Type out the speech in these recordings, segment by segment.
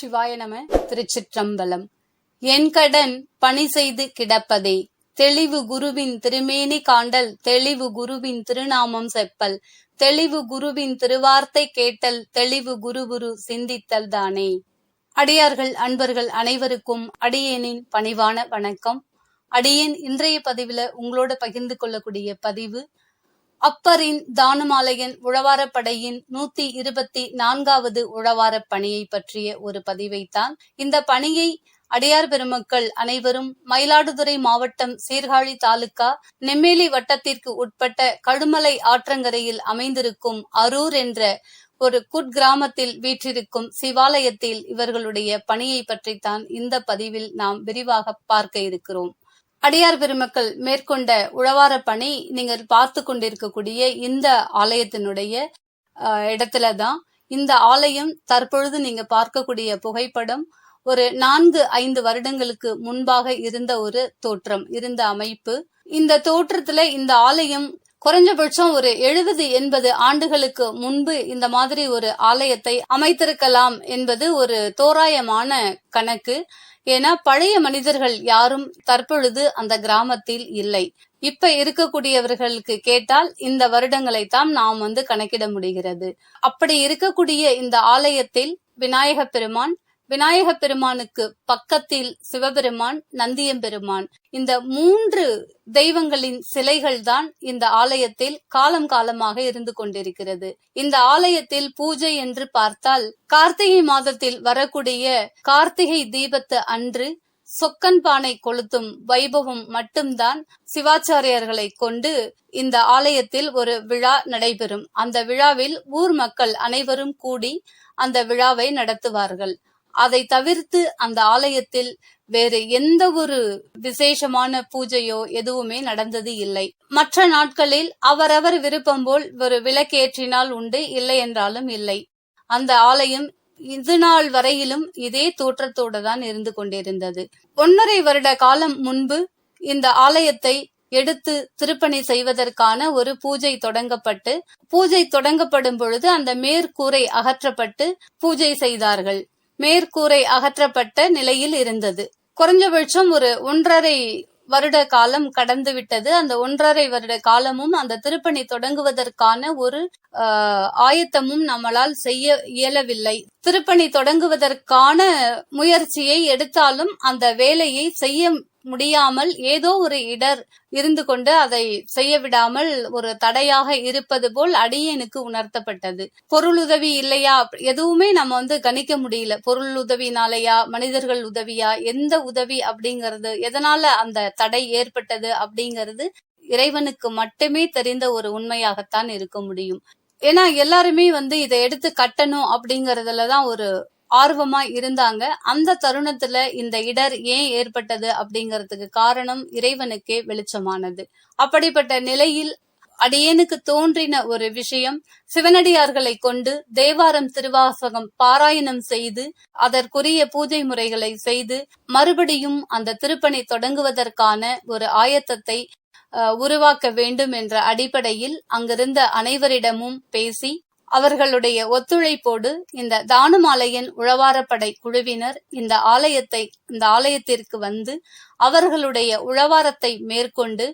சிவாய நம திருச்சிற்றம்பலம். என் கடன் பணி செய்து கிடப்பதே. தெளிவு குருவின் திருமேனி காண்டல் தெளிவு குருவின் திருநாமம் செப்பல். தெளிவு குருவின் திருவார்த்தை கேட்டல் தெளிவு குரு குரு சிந்தித்தல் தானே. அடியார்கள் அன்பர்கள் அனைவருக்கும் அடியேனின் பணிவான வணக்கம். அடியேன் இன்றைய பதிவுல உங்களோட பகிர்ந்து கொள்ளக்கூடிய பதிவு அப்பரின் தானுமாலையன் உழவாரப்படையின் நூத்தி இருபத்தி நான்காவது உழவாரப் பணியை பற்றிய ஒரு பதிவைத்தான். இந்த பணியை அடையார் பெருமக்கள் அனைவரும் மயிலாடுதுறை மாவட்டம் சீர்காழி தாலுகா நெம்மேலி வட்டத்திற்கு உட்பட்ட கடுமலை ஆற்றங்கரையில் அமைந்திருக்கும் அரூர் என்ற ஒரு குட்கிராமத்தில் வீற்றிருக்கும் சிவாலயத்தில் இவர்களுடைய பணியை பற்றித்தான் இந்த பதிவில் நாம் விரிவாக பார்க்க இருக்கிறோம். அடியார் பெருமக்கள் மேற்கொண்ட உழவார பணி நீங்கள் பார்த்து கொண்டிருக்கக்கூடிய இந்த ஆலயத்தினுடைய இடத்துல இடத்துலதான். இந்த ஆலயம் தற்பொழுது நீங்க பார்க்கக்கூடிய புகைப்படம் ஒரு நான்கு ஐந்து வருடங்களுக்கு முன்பாக இருந்த ஒரு தோற்றம் இருந்த அமைப்பு. இந்த தோற்றத்துல இந்த ஆலயம் குறைஞ்சபட்சம் ஒரு எழுபது எண்பது ஆண்டுகளுக்கு முன்பு இந்த மாதிரி ஒரு ஆலயத்தை அமைத்திருக்கலாம் என்பது ஒரு தோராயமான கணக்கு. ஏன்னா பழைய மனிதர்கள் யாரும் தற்பொழுது அந்த கிராமத்தில் இல்லை. இப்ப இருக்கக்கூடியவர்களுக்கு கேட்டால் இந்த வருடங்களை தான் நாம் வந்து கணக்கிட முடிகிறது. அப்படி இருக்கக்கூடிய இந்த ஆலயத்தில் விநாயக பெருமான் விநாயக பெருமானுக்கு பக்கத்தில் சிவபெருமான் நந்தியம்பெருமான் இந்த மூன்று தெய்வங்களின் சிலைகள் தான் இந்த ஆலயத்தில் காலம் காலமாக இருந்து கொண்டிருக்கிறது. இந்த ஆலயத்தில் பூஜை என்று பார்த்தால் கார்த்திகை மாதத்தில் வரக்கூடிய கார்த்திகை தீபத்து அன்று சொக்கன் பானை கொளுத்தும் வைபவம் மட்டும்தான் சிவாச்சாரியர்களை கொண்டு இந்த ஆலயத்தில் ஒரு விழா நடைபெறும். அந்த விழாவில் ஊர் மக்கள் அனைவரும் கூடி அந்த விழாவை நடத்துவார்கள். அதை தவிர்த்து அந்த ஆலயத்தில் வேறு எந்த ஒரு விசேஷமான பூஜையோ எதுவுமே நடந்தது இல்லை. மற்ற நாட்களில் அவரவர் விருப்பம் போல் ஒரு விளக்கேற்றினால் உண்டு இல்லை என்றாலும் இல்லை. அந்த ஆலயம் இது நாள் வரையிலும் இதே தோற்றத்தோடு தான் இருந்து கொண்டிருந்தது. ஒன்னரை வருட காலம் முன்பு இந்த ஆலயத்தை எடுத்து திருப்பணி செய்வதற்கான ஒரு பூஜை தொடங்கப்பட்டு பூஜை தொடங்கப்படும் பொழுது அந்த மேற்கூரை அகற்றப்பட்டு பூஜை செய்தார்கள். மேற்கூரை அகற்றப்பட்ட நிலையில் இருந்தது. குறைஞ்சபட்சம் ஒரு ஒன்றரை வருட காலம் கடந்து விட்டது. அந்த ஒன்றரை வருட காலமும் அந்த திருப்பணி தொடங்குவதற்கான ஒரு ஆஹ், ஆயத்தமும் நம்மளால் செய்ய இயலவில்லை. திருப்பணி தொடங்குவதற்கான முயற்சியை எடுத்தாலும் அந்த வேலையை செய்ய முடியாமல் ஏதோ ஒரு இடர் இருந்து கொண்டு அதை செய்ய விடாமல் ஒரு தடையாக இருப்பது போல் அடியேனுக்கு உணர்த்தப்பட்டது. பொருள் உதவி இல்லையா? எதுவுமே நம்ம வந்து கணிக்க முடியல. பொருள் உதவினாலயா மனிதர்கள் உதவியா? எந்த உதவி அப்படிங்கறது? எதனால அந்த தடை ஏற்பட்டது அப்படிங்கறது இறைவனுக்கு மட்டுமே தெரிந்த ஒரு உண்மையாகத்தான் இருக்க முடியும். ஏன்னா எல்லாருமே வந்து இதை எடுத்து கட்டணும் அப்படிங்கறதுலதான் ஒரு ஆர்வமா இருந்தாங்க. அந்த தருணத்துல இந்த இடர் ஏன் ஏற்பட்டது அப்படிங்கறதுக்கு காரணம் இறைவனுக்கே வெளிச்சமானது. அப்படிப்பட்ட நிலையில் அடியேனுக்கு தோன்றின ஒரு விஷயம் சிவனடியார்களை கொண்டு தேவாரம் திருவாசகம் பாராயணம் செய்து அதற்குரிய பூஜை முறைகளை செய்து மறுபடியும் அந்த திருப்பணி தொடங்குவதற்கான ஒரு ஆயத்தத்தை உருவாக்க வேண்டும் என்ற அடிப்படையில் அங்கிருந்த அனைவரிடமும் பேசி அவர்களுடைய ஒத்துழைப்போடு இந்த தானுமாலையின் உழவாரப்படை குழுவினர் இந்த ஆலயத்தை இந்த ஆலயத்திற்கு வந்து அவர்களுடைய உழவாரத்தை மேற்கொண்டு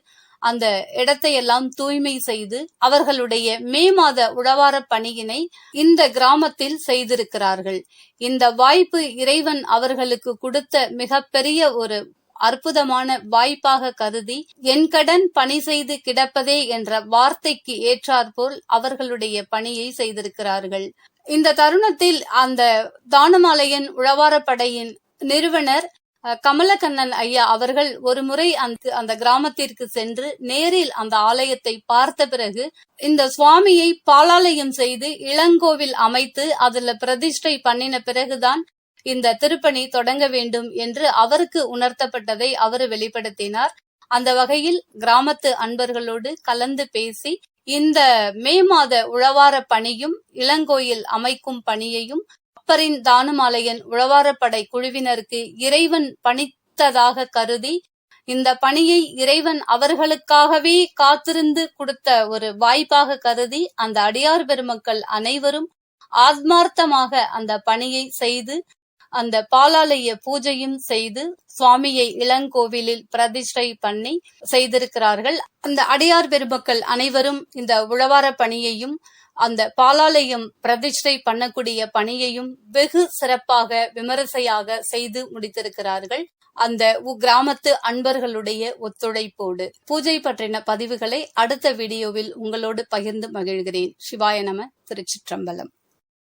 அந்த இடத்தையெல்லாம் தூய்மை செய்து அவர்களுடைய மே மாத உழவார பணியினை இந்த கிராமத்தில் செய்திருக்கிறார்கள். இந்த வாய்ப்பு இறைவன் அவர்களுக்கு கொடுத்த மிகப்பெரிய ஒரு அற்புதமான வாய்ப்பாக கருதி என் கடன் பணி செய்து கிடப்பதே என்ற வார்த்தைக்கு ஏற்றாற்போல் அவர்களுடைய பணியை செய்திருக்கிறார்கள். இந்த தருணத்தில் அந்த தானமாலையன் உழவாரப்படையின் நிறுவனர் அஹ், கமலக்கண்ணன் ஐயா அவர்கள் ஒரு முறை அந்த அந்த கிராமத்திற்கு சென்று நேரில் அந்த ஆலயத்தை பார்த்த பிறகு இந்த சுவாமியை பாலாலயம் செய்து இளங்கோவில் அமைத்து அதுல பிரதிஷ்டை பண்ணின பிறகுதான் இந்த திருப்பணி தொடங்க வேண்டும் என்று அவருக்கு உணர்த்தப்பட்டதை அவர் வெளிப்படுத்தினார். அந்த வகையில் கிராமத்து அன்பர்களோடு கலந்து பேசி இந்த மே மாத உழவார பணியும் இளங்கோயில் அமைக்கும் பணியையும் அப்பரின் தானுமாலையன் உழவாரப்படை குழுவினருக்கு இறைவன் பணித்ததாக கருதி இந்த பணியை இறைவன் அவர்களுக்காகவே காத்திருந்து கொடுத்த ஒரு வாய்ப்பாக கருதி அந்த அடியார் பெருமக்கள் அனைவரும் ஆத்மார்த்தமாக அந்த பணியை செய்து அந்த பாலாலய பூஜையும் செய்து சுவாமியை இளங்கோவிலில் பிரதிஷ்டை பண்ணி செய்திருக்கிறார்கள். அந்த அடியார் பெருமக்கள் அனைவரும் இந்த உழவார பணியையும் அந்த பாலாலயம் பிரதிஷ்டை பண்ணக்கூடிய பணியையும் வெகு சிறப்பாக விமரிசையாக செய்து முடித்திருக்கிறார்கள். அந்த உ- கிராமத்து அன்பர்களுடைய ஒத்துழைப்போடு. பூஜை பற்றின பதிவுகளை அடுத்த வீடியோவில் உங்களோடு பகிர்ந்து மகிழ்கிறேன். சிவாய நம திருச்சிற்றம்பலம்.